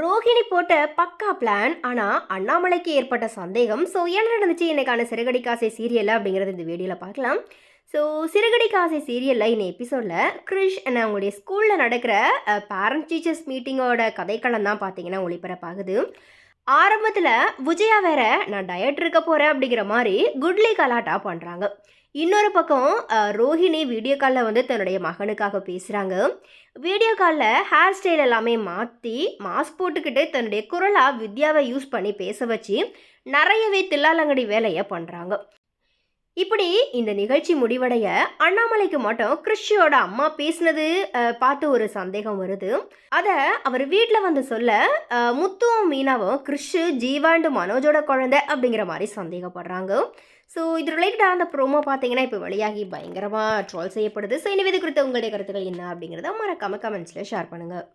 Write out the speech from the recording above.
ரோஹிணி போட்ட பக்கா பிளான் ஆனால் அண்ணாமலைக்கு ஏற்பட்ட சந்தேகம். ஸோ என்ன நடந்துச்சு? இன்னைக்கான சிறுகடி காசை சீரியல் அப்படிங்கிறது இந்த வீடியோவில் பார்க்கலாம். ஸோ சிறுகடி காசை சீரியலில் இந்த எபிசோடில் கிரிஷ் என்ன அவங்களுடைய ஸ்கூலில் நடக்கிற பேரண்ட் டீச்சர்ஸ் மீட்டிங்கோட கதைக்களம் தான் பார்த்தீங்கன்னா ஒளிபரப்பாகுது. ஆரம்பத்தில் விஜயா வேற நான் டயட் இருக்க போகிறேன் அப்படிங்கிற மாதிரி குட்லி கலாட்டா பண்ணுறாங்க இன்னொரு பக்கம் ரோஹிணி வீடியோ காலில் வந்து தன்னுடைய மகனுக்காக பேசுகிறாங்க வீடியோ காலில் ஹேர் ஸ்டைல் எல்லாமே மாற்றி மாஸ்க் போட்டுக்கிட்டு தன்னுடைய குரலாக வித்யாவை யூஸ் பண்ணி பேச வச்சு நிறையவே தில்லாலங்கடி வேலையை பண்ணுறாங்க இப்படி இந்த நிகழ்ச்சி முடிவடைய அண்ணாமலைக்கு மட்டும் கிறிஷியோட அம்மா பேசினது பார்த்து ஒரு சந்தேகம் வருது. அதை அவர் வீட்டில் வந்து சொல்ல முத்துவும் மீனாவும் கிறிஷு ஜீவாண்டு மனோஜோட குழந்தை அப்படிங்கிற மாதிரி சந்தேகப்படுறாங்க. ஸோ இது ரிலேட்டடாக அந்த ப்ரோமோ பார்த்தீங்கன்னா இப்போ வெளியாகி பயங்கரமாக ட்ரோல் செய்யப்படுது. ஸோ இனிமே குறித்த உங்களுடைய கருத்துக்கள் என்ன அப்படிங்கிறத மறக்காமல் கமெண்ட்ஸில் ஷேர் பண்ணுங்கள்